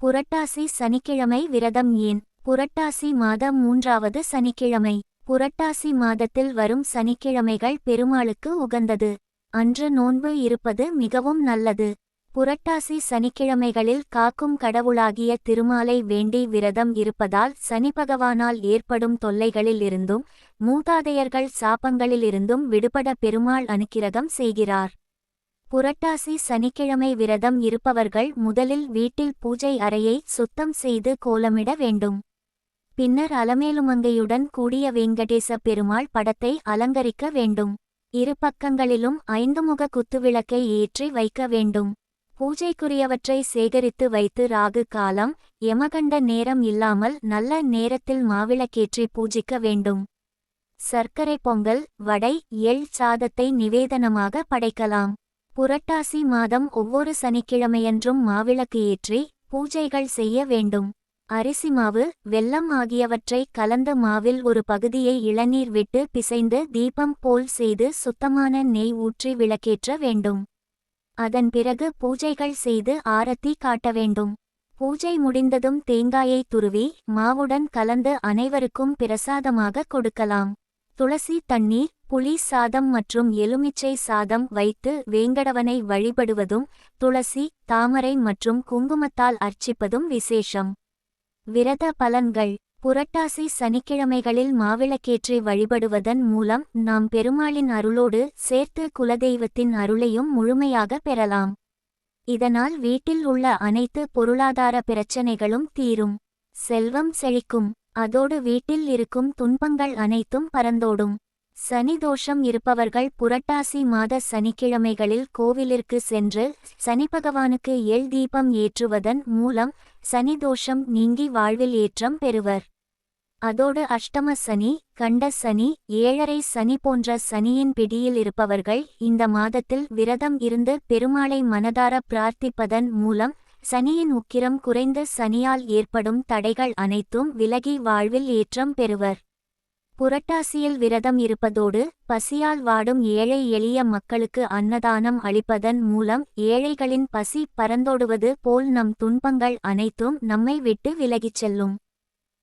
புரட்டாசி சனிக்கிழமை விரதம் ஏன்? புரட்டாசி மாதம் மூன்றாவது சனிக்கிழமை. புரட்டாசி மாதத்தில் வரும் சனிக்கிழமைகள் பெருமாளுக்கு உகந்தது. அன்று நோன்பு இருப்பது மிகவும் நல்லது. புரட்டாசி சனிக்கிழமைகளில் காக்கும் கடவுளாகிய திருமாலை வேண்டி விரதம் இருப்பதால் சனி பகவானால் ஏற்படும் தொல்லைகளிலிருந்தும் மூதாதையர்கள் சாபங்களிலிருந்தும் விடுபட பெருமாள் அனுக்கிரகம் செய்கிறார். புரட்டாசி சனிக்கிழமை விரதம் இருப்பவர்கள் முதலில் வீட்டில் பூஜை அறையை சுத்தம் செய்து கோலமிட வேண்டும். பின்னர் அலமேலுமங்கையுடன் கூடிய வெங்கடேச பெருமாள் படத்தை அலங்கரிக்க வேண்டும். இரு பக்கங்களிலும் ஐந்து முக குத்துவிளக்கை ஏற்றி வைக்க வேண்டும். பூஜைக்குரியவற்றை சேகரித்து வைத்து ராகு காலம் எமகண்ட நேரம் இல்லாமல் நல்ல நேரத்தில் மாவிளக்கேற்றி பூஜிக்க வேண்டும். சர்க்கரை பொங்கல் வடை எள் சாதத்தை நிவேதனமாக படைக்கலாம். புரட்டாசி மாதம் ஒவ்வொரு சனிக்கிழமையன்றும் மாவிளக்கு ஏற்றி பூஜைகள் செய்ய வேண்டும். அரிசி மாவு வெல்லம் ஆகியவற்றை கலந்த மாவில் ஒரு பகுதியை இளநீர் விட்டு பிசைந்து தீபம் போல் செய்து சுத்தமான நெய் ஊற்றி விளக்கேற்ற வேண்டும். அதன் பிறகு பூஜைகள் செய்து ஆரத்தி காட்ட வேண்டும். பூஜை முடிந்ததும் தேங்காயை துருவி மாவுடன் கலந்து அனைவருக்கும் பிரசாதமாக கொடுக்கலாம். துளசி தண்ணீர் புளி சாதம் மற்றும் எலுமிச்சை சாதம் வைத்து வேங்கடவனை வழிபடுவதும் துளசி தாமரை மற்றும் குங்குமத்தால் அர்ச்சிப்பதும் விசேஷம். விரத பலன்கள். புரட்டாசி சனிக்கிழமைகளில் மாவிளக்கேற்றி வழிபடுவதன் மூலம் நாம் பெருமாளின் அருளோடு சேர்த்து குலதெய்வத்தின் அருளையும் முழுமையாக பெறலாம். இதனால் வீட்டில் உள்ள அனைத்து பொருளாதார பிரச்சனைகளும் தீரும். செல்வம் செழிக்கும். அதோடு வீட்டில் இருக்கும் துன்பங்கள் அனைத்தும் பறந்தோடும். சனி தோஷம் இருப்பவர்கள் புரட்டாசி மாத சனிக்கிழமைகளில் கோவிலிற்கு சென்று சனி பகவானுக்கு எள் தீபம் ஏற்றுவதன் மூலம் சனி தோஷம் நீங்கி வாழ்வில் ஏற்றம் பெறுவர். அதோடு அஷ்டம சனி கண்ட சனி ஏழரை சனி போன்ற சனியின் பிடியில் இருப்பவர்கள் இந்த மாதத்தில் விரதம் இருந்து பெருமாளை மனதார பிரார்த்திப்பதன் மூலம் சனியின் உக்கிரம் குறைந்த சனியால் ஏற்படும் தடைகள் அனைத்தும் விலகி வாழ்வில் ஏற்றம் பெறுவர். புரட்டாசியில் விரதம் இருப்பதோடு பசியால் வாடும் ஏழை எளிய மக்களுக்கு அன்னதானம் அளிப்பதன் மூலம் ஏழைகளின் பசி பறந்தோடுவது போல் நம் துன்பங்கள் அனைத்தும் நம்மை விட்டு விலகிச் செல்லும்.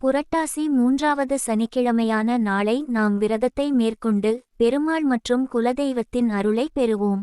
புரட்டாசி மூன்றாவது சனிக்கிழமையான நாளை நாம் விரதத்தை மேற்கொண்டு பெருமாள் மற்றும் குலதெய்வத்தின் அருளை பெறுவோம்.